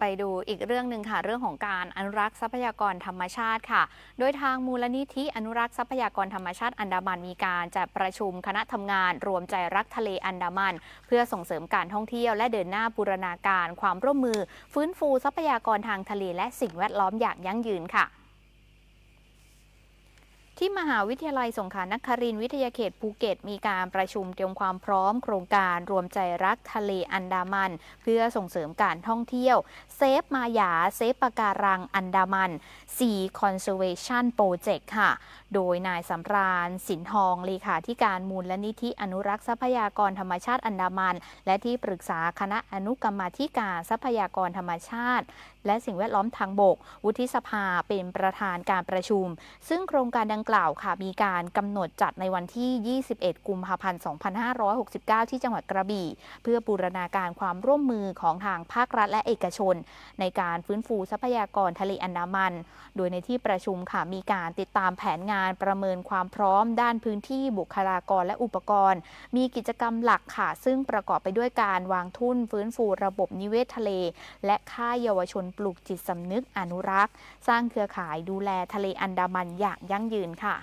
ไปดูอีกเรื่องหนึ่งค่ะ เรื่องของการอนุรักษ์ทรัพยากรธรรมชาติค่ะ โดยทางมูลนิธิอนุรักษ์ทรัพยากรธรรมชาติอันดามันมีการจัดประชุมคณะทำงาน รวมใจรักทะเลอันดามัน เพื่อส่งเสริมการท่องเที่ยวและเดินหน้าบูรณาการ ความร่วมมือ ฟื้นฟูทรัพยากรทางทะเลและสิ่งแวดล้อมอย่างยั่งยืนค่ะ ที่มหาวิทยาลัยสงขลานครินทร์วิทยาเขตภูเก็ต มีการประชุมเตรียมความพร้อมโครงการรวมใจรักทะเลอันดามัน เพื่อส่งเสริมการท่องเที่ยว เซฟมาหยาเซฟปะการังอันดามัน Sea Conservation Project ค่ะ โดยนายสำราญสินทองเลขาธิการมูลลนิธิอนุรักษ์ทรัพยากรธรรมชาติอันดามัน และที่ปรึกษาคณะอนุกรรมาธิการทรัพยากรธรรมชาติ และสิ่งแวดล้อมทางบก วุฒิสภาเป็นประธานการประชุม ซึ่งโครงการดังกล่าวค่ะมีการกำหนดจัดในวันที่ 21 กุมภาพันธ์ 2569 ที่จังหวัดกระบี่ เพื่อบูรณาการความร่วมมือของทางภาครัฐและเอกชน ในการฟื้นฟูทรัพยากรทะเลอันดามันโดยในที่ประชุมค่ะมีการติดตามแผนงานประเมินความพร้อมด้านพื้นที่บุคลากรและอุปกรณ์ มีกิจกรรมหลักค่ะ ซึ่งประกอบไปด้วยการวางทุนฟื้นฟูระบบนิเวศทะเล และค่ายเยาวชนปลูกจิตสำนึกอนุรักษ์ สร้างเครือข่ายดูแลทะเลอันดามันอย่างยั่งยืนค่ะ